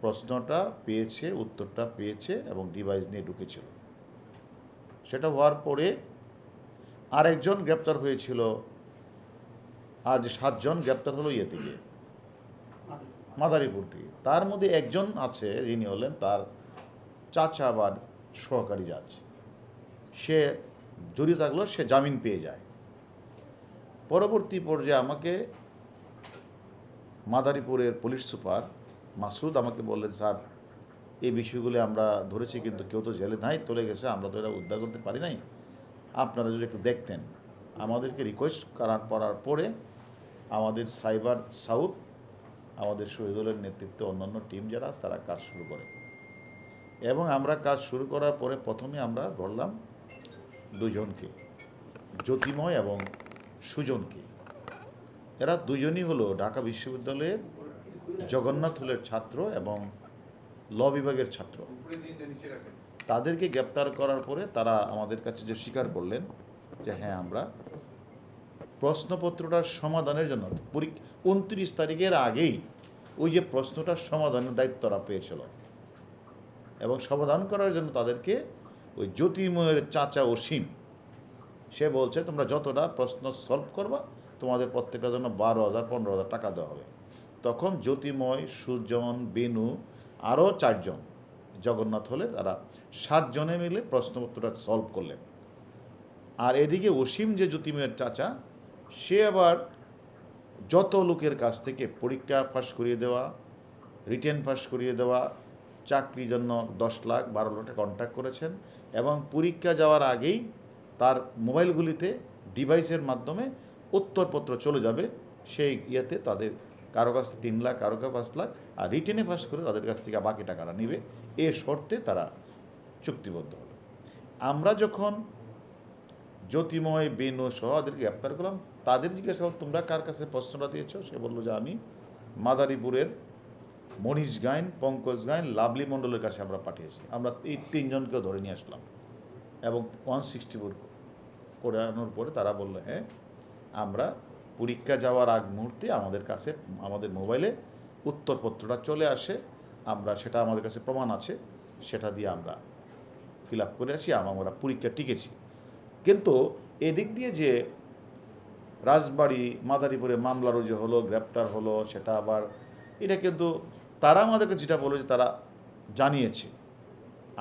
প্রশ্নটা পেয়েছে, উত্তরটা পেয়েছে এবং ডিভাইস নিয়ে ঢুকেছিল। সেটা হওয়ার পরে আরেকজন গ্রেপ্তার হয়েছিল। আজ সাতজন গ্রেপ্তার হলো ইয়ে থেকে, মাদারীপুর থেকে। তার মধ্যে একজন আছে, যিনি হলেন তার চাচা বা সহকারী জাজ সে জড়িত থাকলেও সে জামিন পেয়ে যায়। পরবর্তী পর্যায়ে আমাকে মাদারীপুরের পুলিশ সুপার মাসুদ আমাকে বললেন, স্যার, এই বিষয়গুলি আমরা ধরেছি কিন্তু কেউ তো জেলে নাই, চলে গেছে, আমরা তো এটা উদ্ধার করতে পারি নাই। আপনারা যদি একটু দেখতেন, আমাদেরকে রিকোয়েস্ট করার করার পরে আমাদের সাইবার সাউথ, আমাদের শহীদুলের নেতৃত্বে অন্যান্য টিম যারা তারা কাজ শুরু করে। এবং আমরা কাজ শুরু করার পরে প্রথমে আমরা ধরলাম দুজনকে, জ্যোতিময় এবং সুজনকে। এরা দুজনই হলো ঢাকা বিশ্ববিদ্যালয়ের জগন্নাথ হলের ছাত্র এবং ল বিভাগের ছাত্র। তাদেরকে গ্রেপ্তার করার পরে তারা আমাদের কাছে যে স্বীকার করলেন যে হ্যাঁ আমরা প্রশ্নপত্রটার সমাধানের জন্য উনত্রিশ তারিখের আগেই ওই যে প্রশ্নটার সমাধানের দায়িত্ব তারা পেয়েছিল এবং সমাধান করার জন্য তাদেরকে ওই জ্যোতিময়ের চাচা অসীম, সে বলছে, তোমরা যতটা প্রশ্ন সলভ করবা, তোমাদের প্রত্যেকটার জন্য বারো হাজার, পনেরো হাজার টাকা দেওয়া হবে। তখন জ্যোতিময়, সুজন, বেনু আরও চারজন। জগন্নাথ হলে তারা সাতজনে মিলে প্রশ্নপত্রটা সলভ করলেন। আর এদিকে অসীম যে জ্যোতিময়ের চাচা, সে আবার যত লোকের কাছ থেকে পরীক্ষা পাস করিয়ে দেওয়া রিটেন পাস করিয়ে দেওয়া, চাকরির জন্য দশ লাখ বারো লাখ কন্ট্যাক্ট করেছেন এবং পরীক্ষা যাওয়ার আগেই তার মোবাইলগুলিতে ডিভাইসের মাধ্যমে উত্তরপত্র চলে যাবে, সেই ইয়েতে তাদের কারও কাছ থেকে তিন লাখ, কারও কাছে পাঁচ লাখ, আর রিটেনে পাস করে তাদের কাছ থেকে বাকি টাকাটা নেবে। এ শর্তে তারা চুক্তিবদ্ধ হলো। আমরা যখন জ্যোতিময়, বেনু সহ ওদেরকে গ্রেপ্তার করলাম, তাদের জিজ্ঞাসা তোমরা কার কাছে প্রশ্নটা দিয়েছ? সে বলল যে, আমি মাদারীপুরের মনীষ গাইন, পঙ্কজ গাইন, লাভলি মণ্ডলের কাছে আমরা পাঠিয়েছি। আমরা এই তিনজনকে ধরে নিয়ে আসলাম। এবং ওয়ান সিক্সটি ফোর করানোর পরে তারা বলল হ্যাঁ আমরা পরীক্ষা যাওয়ার আগ মুহূর্তে আমাদের কাছে, আমাদের মোবাইলে উত্তরপত্রটা চলে আসে। আমরা সেটা আমাদের কাছে প্রমাণ আছে, সেটা দিয়ে আমরা ফিল আপ করে আসি, আমরা পরীক্ষা টিকেছি। কিন্তু এদিক দিয়ে যে রাজবাড়ি, মাদারীপুরে মামলা রুজু হলো, গ্রেপ্তার হলো, সেটা আবার এটা কিন্তু তারা আমাদেরকে যেটা বলল যে তারা জানিয়েছে।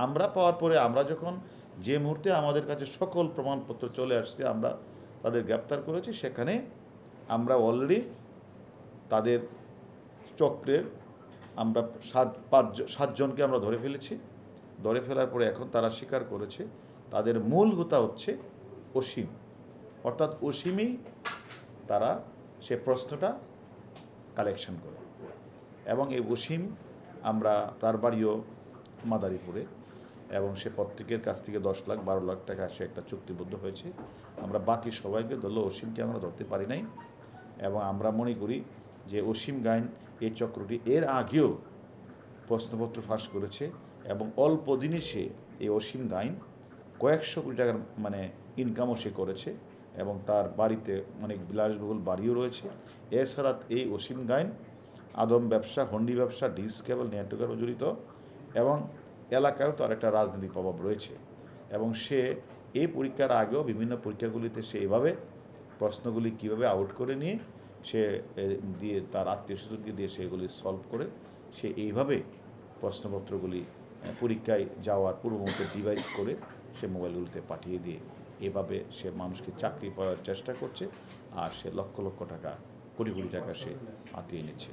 আমরা পাওয়ার পরে আমরা যখন যে মুহূর্তে আমাদের কাছে সকল প্রমাণপত্র চলে আসছে, আমরা তাদের গ্রেপ্তার করেছি, সেখানে আমরা অলরেডি তাদের চক্রের আমরা সাত, পাঁচ সাতজনকে আমরা ধরে ফেলেছি। ধরে ফেলার পরে এখন তারা স্বীকার করেছে, তাদের মূল হোতা হচ্ছে অসীম। অর্থাৎ অসীমই তারা সে প্রশ্নটা কালেকশন করে। এবং এই অসীম আমরা তার বাড়িও মাদারীপুরে, এবং সে প্রত্যেকের কাছ থেকে দশ লাখ, বারো লাখ টাকা সে একটা চুক্তিবদ্ধ হয়েছে। আমরা বাকি সবাইকে ধরলো, অসীমকে আমরা ধরতে পারি নাই। এবং আমরা মনে করি যে অসীম গাইন এই চক্রটি এর আগেও প্রশ্নপত্র ফাঁস করেছে এবং অল্প দিনে সে এই অসীম গাইন কয়েকশো কোটি টাকার মানে ইনকামও সে করেছে এবং তার বাড়িতে অনেক বিলাসবহুল বাড়িও রয়েছে। এছাড়া এই অসীম গাইন আদম ব্যবসা, হন্ডি ব্যবসা ডিস কেবল নেটওয়ার্কেরও জড়িত এবং এলাকায়ও তার একটা রাজনৈতিক প্রভাব রয়েছে এবং সে এই পরীক্ষার আগেও বিভিন্ন পরীক্ষাগুলিতে সে এভাবে প্রশ্নগুলি কীভাবে আউট করে নিয়ে সে দিয়ে তার আত্মীয় স্বজনকে দিয়ে সেগুলি সলভ করে সে এইভাবে প্রশ্নপত্রগুলি পরীক্ষায় যাওয়ার পূর্ব মুহূর্তে ডিভাইস করে সে মোবাইলগুলিতে পাঠিয়ে দিয়ে এভাবে সে মানুষকে চাকরি পাওয়ার চেষ্টা করছে আর সে লক্ষ লক্ষ টাকা, কোটি কোটি টাকা সে হাতিয়ে নিচ্ছে।